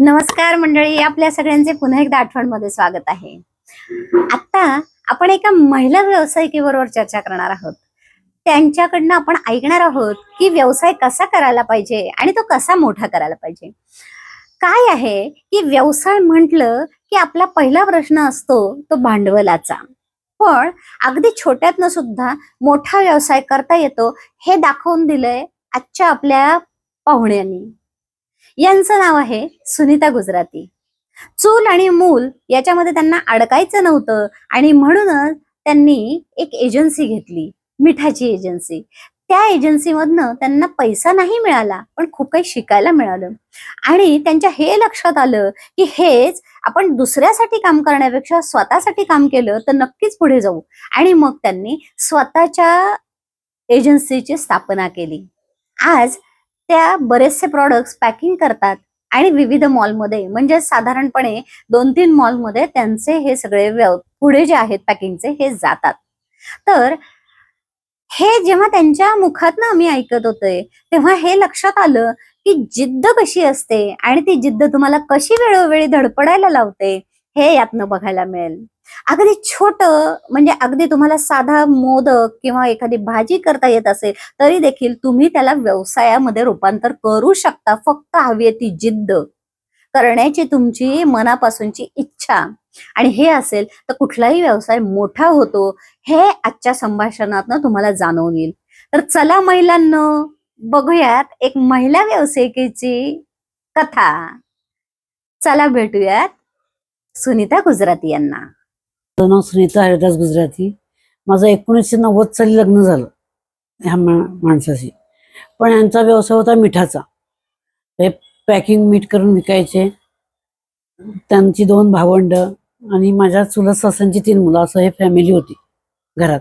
नमस्कार मंडळी आपल्या सगळ्यांचे पुन्हा एकदा आठवणमध्ये स्वागत आहे. आता आपण एका महिला व्यावसायिकेबरोबर चर्चा करणार आहोत. त्यांच्याकडनं आपण ऐकणार आहोत की व्यवसाय कसा करायला पाहिजे आणि तो कसा मोठा करायला पाहिजे. काय आहे की व्यवसाय म्हटलं की आपला पहिला प्रश्न असतो तो भांडवलाचा. पण अगदी छोट्यातनं सुद्धा मोठा व्यवसाय करता येतो हे दाखवून दिलंय आजच्या आपल्या पाहुण्यांनी. यांचं नाव आहे सुनीता गुजराती. चूल आणि मूल याच्यामध्ये त्यांना अडकायचं नव्हतं आणि म्हणूनच त्यांनी एक एजन्सी घेतली मिठाची एजन्सी त्या एजन्सीमधनं त्यांना पैसा नाही मिळाला पण खूप काही शिकायला मिळालं. आणि त्यांच्या हे लक्षात आलं की हेच आपण दुसऱ्यासाठी काम करण्यापेक्षा स्वतःसाठी काम केलं तर नक्कीच पुढे जाऊ. आणि मग त्यांनी स्वतःच्या एजन्सीची स्थापना केली. आज त्या बरेचसे प्रॉडक्ट्स पॅकिंग करतात आणि विविध मॉलमध्ये म्हणजे साधारणपणे दोन तीन मॉलमध्ये त्यांचे हे सगळे पुढे जे आहेत पॅकिंगचे हे जातात. तर हे जेव्हा त्यांच्या मुखातनं आम्ही ऐकत होते तेव्हा हे लक्षात आलं की जिद्द कशी असते आणि ती जिद्द तुम्हाला कशी वेळोवेळी धडपडायला लावते हे यातनं बघायला मिळेल. अगदी छोट म्हणजे अगदी तुम्हाला साधा मोदक किंवा एखादी भाजी करता येत असेल तरी देखील तुम्ही त्याला व्यवसायामध्ये रूपांतर करू शकता फक्त हवी आहे ती जिद्द. करण्याची तुमची मनापासूनची इच्छा. आणि हे असेल तर कुठलाही व्यवसाय मोठा होतो हे आजच्या संभाषणातनं तुम्हाला जाणवून येईल. तर चला महिलांना बघूयात एक महिला व्यावसायिकेची कथा. चला भेटूयात. सुनीता गुजराती यांना. माझं नाव सुनीता हरिदास गुजराती. माझं एकोणीसशे नव्वद साली लग्न झालं ह्या मा- माणसाशी. पण यांचा व्यवसाय होता मिठाचा. ते पॅकिंग मीठ करून विकायचे. त्यांची दोन भावंड आणि माझ्या चुलत सासांची तीन मुलं असं हे फॅमिली होती घरात.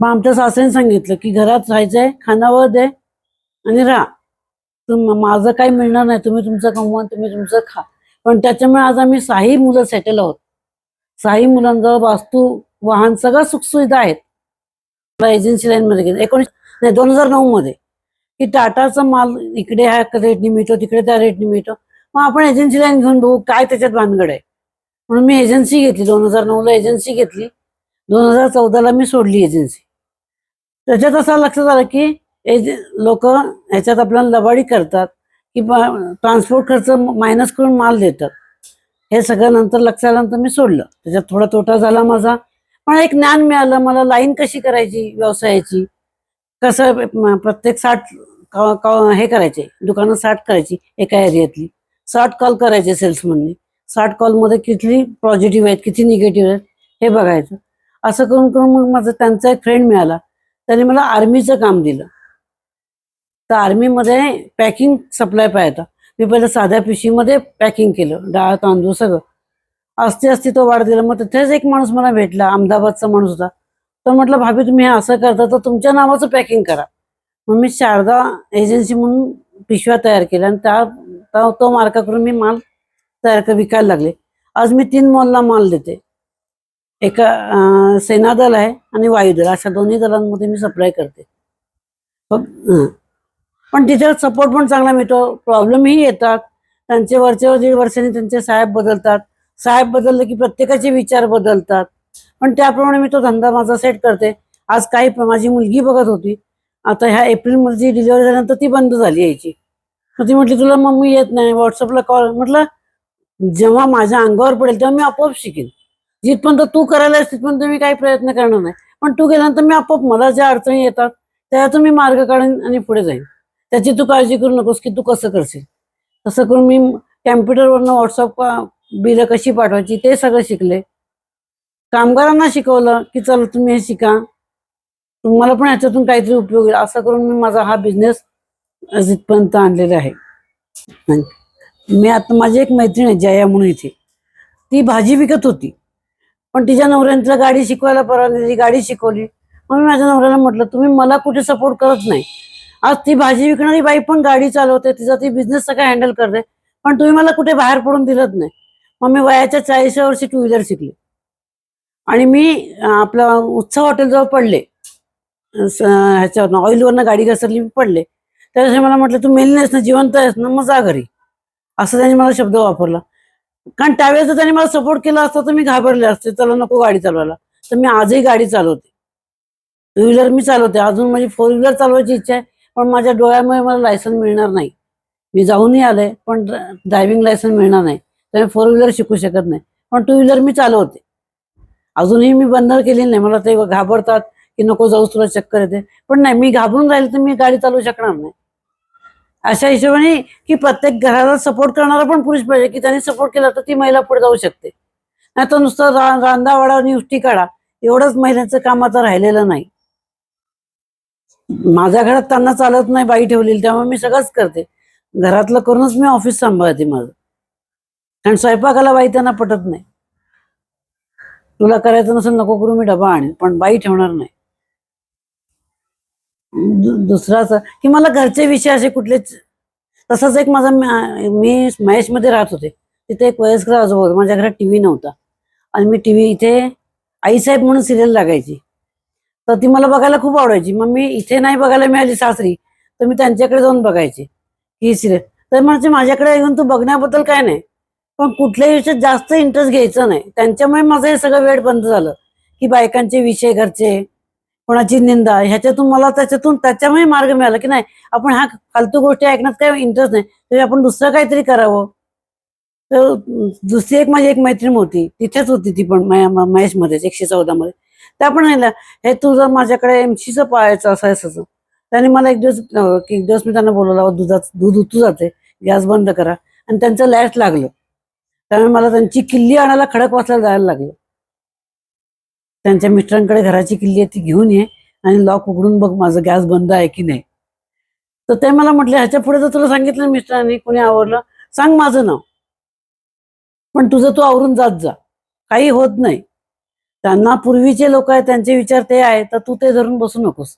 मग आमच्या सासऱ्याने सांगितलं की घरात राहायचंय खानावर दे आणि राहा. तुम माझं काही मिळणार नाही. तुम्ही तुमचं कमवा तुम्ही तुमचं खा. पण त्याच्यामुळे आज आम्ही साही मुलं सेटल आहोत. सहाही मुलांजवळ वास्तू वाहन सगळं सुखसुविधा आहेत. मला एजन्सी लाईन मध्ये गेले. एकोणीस नाही दोन हजार नऊ मध्ये. की टाटाचा माल इकडे ह्या रेटनी मिळतो तिकडे त्या रेटनी मिळतो. मग आपण एजन्सी लाईन घेऊन बघू काय त्याच्यात भानगड आहे. म्हणून मी एजन्सी घेतली. दोन हजार नऊला एजन्सी घेतली. दोन हजार चौदाला मी सोडली एजन्सी त्याच्यात असं लक्षात आलं की एज लोक ह्याच्यात आपल्याला लबाडी करतात. की ट्रान्सपोर्ट खर्च मायनस करून माल देतात. हे सगळं नंतर लक्षात आल्यानंतर मी सोडलं. त्याच्यात थोडा तोटा झाला माझा. पण एक ज्ञान मिळालं. मला लाईन कशी करायची व्यवसायाची? कसं प्रत्येक साठ हे करायचे. दुकानं साठ करायची एका एरियातली साठ कॉल करायचे सेल्समननी साठ कॉलमध्ये किती पॉझिटिव्ह आहेत किती निगेटिव्ह आहेत हे बघायचं. असं करून करून मग माझा त्यांचा एक फ्रेंड मिळाला. त्याने मला आर्मीचं काम दिलं. तर आर्मीमध्ये पॅकिंग सप्लाय पाहायचा. मी पहिलं साध्या पिशवीमध्ये पॅकिंग केलं डाळ तांदूळ सगळं. असते असते तो वाढ दिला मग तिथेच एक माणूस मला भेटला अहमदाबादचा माणूस होता. तर म्हटलं भाभी तुम्ही हे असं करता तर तुमच्या नावाचं पॅकिंग करा. मग मी शारदा एजन्सी म्हणून पिशव्या तयार केल्या आणि त्या तो मार्का करून मी माल तयार कर विकायला लागले. आज मी तीन मॉलला माल देते. एका सेनादल आहे आणि वायुदल अशा दोन्ही दलांमध्ये मी सप्लाय करते. फक्त- पण तिथे सपोर्ट पण चांगला मिळतो. प्रॉब्लेमही येतात. त्यांचे वरचे दीड वर्षांनी त्यांचे साहेब बदलतात. साहेब बदलले की प्रत्येकाचे विचार बदलतात. पण त्याप्रमाणे मी तो धंदा माझा सेट करते. आज काही माझी मुलगी बघत होती. आता ह्या एप्रिलमध्ये डिलिव्हरी झाल्यानंतर ती बंद झाली यायची. तर ती म्हटली तुला मम्मी येत नाही. व्हॉट्सअपला कॉल म्हटलं जेव्हा माझ्या अंगावर पडेल तेव्हा मी आपोआप शिकेन. जिथपर्यंत तू करायला तिथपर्यंत मी काही प्रयत्न करणार नाही. पण तू गेल्यानंतर मी आपोआप मला ज्या अडचणी येतात त्यातून मी मार्ग काढेन आणि पुढे जाईन. त्याची तू काळजी करू नकोस की तू कसं करशील. तसं करून मी कॅम्प्युटरवरनं व्हॉट्सअप बिलं कशी पाठवायची ते सगळं शिकले. कामगारांना शिकवलं की चला तुम्ही हे शिका. तुम्हाला पण ह्याच्यातून काहीतरी उपयोग होईल. असं करून मी माझा हा बिझनेस जिथपर्यंत आणलेला आहे. मी आता माझी एक मैत्रीण आहे जया म्हणून इथे. ती भाजी विकत होती. पण तिच्या नवऱ्याने तिला गाडी शिकवायला परवानगी दिली. गाडी शिकवली. मग मी माझ्या नवऱ्याला म्हटलं तुम्ही मला कुठे सपोर्ट करत नाही? आज ती भाजी विकणारी बाई पण गाडी चालवते तिचा ती बिझनेस सगळं हँडल करते. पण तुम्ही मला कुठे बाहेर पडून दिलत नाही. मग मी वयाच्या चाळीसव्या वर्षी टू व्हीलर शिकले. आणि मी आपला आपलं उत्सव हॉटेलजवळ पडले. स- ह्याच्यावरनं ऑइलवरनं गाडी घसरली मी पडले. त्याच्यासाठी मला म्हटलं तू मेली नाहीस ना जिवंत आहेस ना मग जा घरी. असं त्यांनी मला शब्द वापरला. कारण त्यावेळेस जर त्यांनी मला सपोर्ट केला असता तर मी घाबरले असते. चला नको गाडी चालवायला. तर मी आजही गाडी चालवते. टू व्हीलर मी चालवते. अजून माझी फोर व्हीलर चालवायची इच्छा आहे. पण माझ्या डोळ्यामुळे मला लायसन मिळणार नाही. मी जाऊनही आले पण ड्रायव्हिंग लायसन मिळणार नाही. त्यामुळे फोर व्हीलर शिकू शकत नाही. पण टू व्हीलर मी चालवते. अजूनही मी बंद केलेली नाही. मला ते घाबरतात की नको जाऊस तुला चक्कर येते. पण नाही मी घाबरून राहिले तर मी गाडी चालवू शकणार नाही. अशा हिशोबाने की प्रत्येक घराला सपोर्ट करणारा पण पुरुष पाहिजे की त्यांनी सपोर्ट केला तर ती महिला पुढे जाऊ शकते. नाही तर नुसतं रा- रांदावाडा आणि उष्टी काढा. एवढंच महिलांचं काम आता राहिलेलं नाही. माझ्या घरात त्यांना चालत नाही बाई ठेवलेली त्यामुळे मी सगळंच करते. घरातलं करूनच मी ऑफिस सांभाळते माझं. कारण स्वयंपाकाला बाई त्यांना पटत नाही. तुला करायचं नसेल नको करू मी डबा आणेन पण बाई ठेवणार नाही. दुसराच की मला घरचे विषय असे कुठलेच तसाच एक माझा मी मी महेशमध्ये राहत होते. तिथे एक वयस्कर आजोबा होता माझ्या घरात टीव्ही नव्हता. आणि मी टीव्ही इथे आईसाहेब म्हणून सिरियल लागायची. तर ती मला बघायला खूप आवडायची. मग मी इथे नाही बघायला मिळाली सासरी तर मी त्यांच्याकडे जाऊन बघायची. ही सिरियल तर म्हणजे माझ्याकडे येऊन तू बघण्याबद्दल काय नाही पण कुठल्याही विषयात जास्त इंटरेस्ट घ्यायचा नाही. त्यांच्यामुळे माझं हे सगळं वेळ बंद झालं. की बायकांचे विषय घरचे कोणाची निंदा ह्याच्यातून मला त्याच्यातून त्याच्यामुळे मार्ग मिळाला की नाही आपण हा फालतू गोष्टी ऐकण्यात काय इंटरेस्ट नाही. तरी आपण दुसरं काहीतरी करावं. तर दुसरी एक माझी एक मैत्रीण होती. तिथेच होती ती पण महेशमध्येच एकशे चौदा मध्ये त्या पण म्हणल्या हे तुझं माझ्याकडे एमशीचं पाहायचं असं असं त्यांनी मला एक दिवस एक दिवस मी त्यांना बोलवला दुधात दूध उतू जाते गॅस बंद करा. आणि त्यांचं लॅट लागलं. त्यामुळे मला त्यांची किल्ली आणायला खडक वाचायला जायला लागलं. त्यांच्या मिस्टरांकडे घराची किल्ली आहे ती घेऊन ये आणि लॉक उघडून बघ माझं गॅस बंद आहे की नाही. तर ते मला म्हटले ह्याच्या पुढे जर तुला सांगितलं मिस्टरांनी कोणी आवडलं सांग माझं नाव. पण तुझं तू आवरून जात जा. काही होत नाही. त्यांना पूर्वीचे लोक आहेत त्यांचे विचार ते आहे तर तू ते धरून बसू नकोस.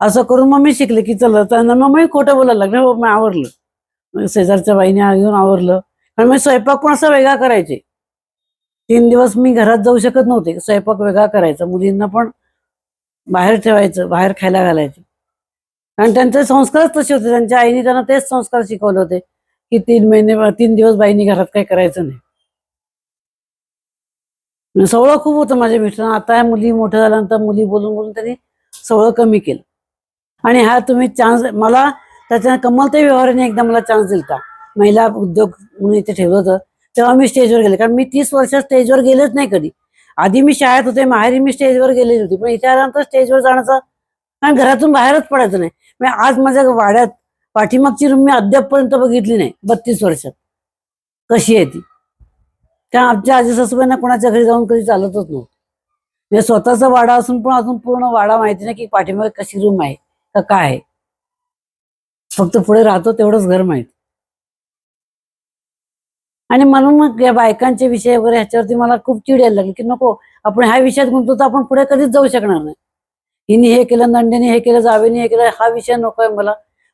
असं करून मग मी शिकले की चला त्यांना मग मी खोटं बोलायला लागले मी आवरलं. शेजारच्या बाईने येऊन आवरलं. कारण मी स्वयंपाक पण असा वेगळा करायचे. तीन दिवस मी घरात जाऊ शकत नव्हते स्वयंपाक वेगळा करायचा. मुलींना पण बाहेर ठेवायचं बाहेर खायला घालायचं. कारण त्यांचे संस्कारच तसे होते त्यांच्या आईने त्यांना तेच संस्कार शिकवले होते की तीन महिने तीन दिवस बाईंनी घरात काही करायचं नाही. म्हणजे सवळं खूप होतं माझ्या मिस्टरांना. आता या मुली मोठ्या झाल्यानंतर मुली बोलून बोलून त्यांनी सवळं कमी केलं. आणि हा तुम्ही चान्स मला त्याच्या कमलते व्यवहाराने एकदा मला चान्स दिलता. महिला उद्योग म्हणून इथे ठेवलं होतं. तेव्हा मी स्टेजवर गेले. कारण मी तीस वर्ष स्टेजवर गेलेच नाही कधी. आधी मी शाळेत होते माहेरी मी स्टेजवर गेलेली होती. पण इथे आल्यानंतर स्टेजवर जाण्याचा कारण घरातून बाहेरच पडायचं नाही. मी आज माझ्या वाड्यात पाठीमागची रूम मी अद्यापपर्यंत बघितली नाही. बत्तीस वर्षात. कशी आहे ती? कारण आमच्या आजी सासूबाईंना कोणाच्या घरी जाऊन कधी चालतच नव्हतं. म्हणजे स्वतःचा वाडा असून पण अजून पूर्ण वाडा माहिती नाही की पाठीमागे कशी रूम आहे का काय आहे. फक्त पुढे राहतो तेवढंच घर माहीत. आणि म्हणून मग या बायकांचे विषय वगैरे ह्याच्यावरती मला खूप चिड यायला लागली की नको आपण ह्या विषयात गुंतवतो तर आपण पुढे कधीच जाऊ शकणार नाही. हिने हे केलं नंदेने हे केलं जावेने हे केलं हा विषय नको आहे मला.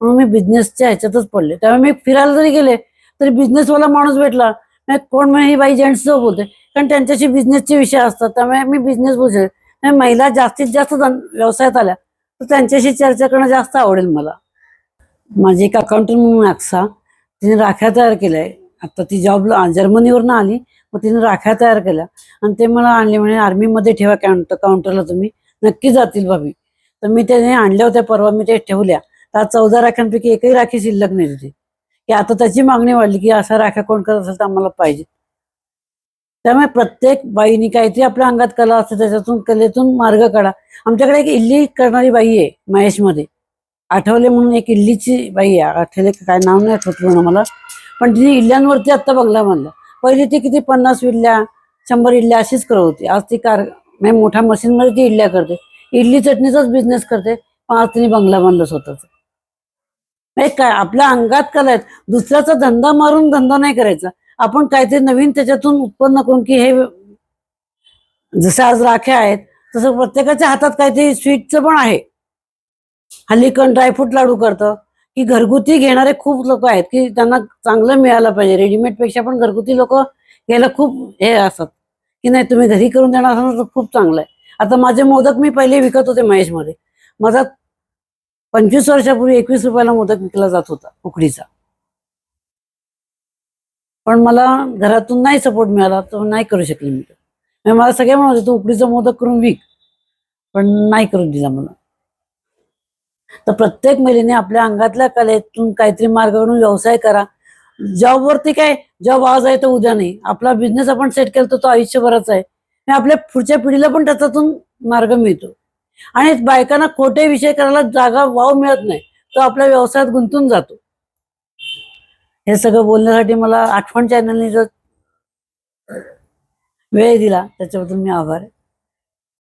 म्हणून मी बिझनेसच्या ह्याच्यातच पडले. त्यामुळे मी फिरायला जरी गेले तरी बिझनेसवाला माणूस भेटला कोण म्हणजे ही बाई जेंट्सचं बोलते कारण त्यांच्याशी बिझनेसचे विषय असतात त्यामुळे मी बिझनेस बोलते महिला जास्तीत जास्त धन- व्यवसायात आल्या तर त्यांच्याशी चर्चा करणं जास्त आवडेल मला. माझी एक अकाउंटंट म्हणून अक्सा तिने राख्या तयार केल्या. आता ती जॉबला जर्मनीवरनं आली मग तिने राख्या तयार केल्या. आणि ते मला आणले म्हणे आर्मीमध्ये ठेवा काउंटर काउंटरला तुम्ही. नक्की जातील भाभी. तर मी त्याने आणल्या होत्या परवा मी ते ठेवल्या. तर चौदा राख्यांपैकी एकही राखी शिल्लक नाही तिथे. की आता त्याची मागणी वाढली की असा राख्या कोण करत असेल तर आम्हाला पाहिजे. त्यामुळे प्रत्येक बाईनी काहीतरी आपल्या अंगात कला असते त्याच्यातून कलेतून मार्ग काढा. आमच्याकडे एक इल्ली करणारी बाई आहे महेशमध्ये. आठवले म्हणून एक इल्लीची बाई आहे. आठवले काय नाव नाही आठवत म्हणून मला पण तिने इल्ल्यांवरती आत्ता बंगला बांधला पहिले ती किती पन्नास इडल्या शंभर इडल्या अशीच करत होती. आज ती कार म्हणजे मोठ्या मशीनमध्ये ती इडल्या करते. इडली चटणीचाच बिझनेस करते. पण आज तिने बंगला बांधला स्वतःचा. नाही काय आपल्या अंगात कला आहेत दुसऱ्याचा धंदा मारून धंदा नाही करायचा. आपण काहीतरी नवीन त्याच्यातून उत्पन्न करून की हे जसं आज राख्या आहेत तसं प्रत्येकाच्या हातात काहीतरी स्वीटचं पण आहे. हल्ली ड्रायफ्रूट लाडू करतं की घरगुती घेणारे खूप लोक आहेत की त्यांना चांगलं मिळालं पाहिजे. रेडीमेडपेक्षा पण घरगुती लोक घ्यायला खूप हे असतात. की नाही तुम्ही घरी करून देणार असाल तर खूप चांगलं आहे. आता माझे मोदक मी पहिले विकत होते महेशमध्ये. माझा पंचवीस वर्षापूर्वी एकवीस रुपयाला मोदक विकला जात होता उकडीचा. पण मला घरातून नाही सपोर्ट मिळाला तर नाही करू शकले मी. म्हणजे मला सगळे म्हणत होते तू उकडीचा मोदक करून विक. पण नाही करून दिला मला तर प्रत्येक महिलेने आपल्या अंगातल्या कलेतून काहीतरी मार्ग काढून व्यवसाय करा. जॉबवरती काय जॉब आज आहे तर उद्या नाही. आपला बिझनेस आपण सेट केला तर तो आयुष्यभराचा आहे. आपल्या पुढच्या पिढीला पण त्याच्यातून मार्ग मिळतो. आणि बायकांना खोटे विषय करायला जागा वाव मिळत नाही तो आपल्या व्यवसायात गुंतून जातो. हे सगळं बोलण्यासाठी मला आठवण चॅनलने जर वेळ दिला त्याच्याबद्दल मी आभार आहे.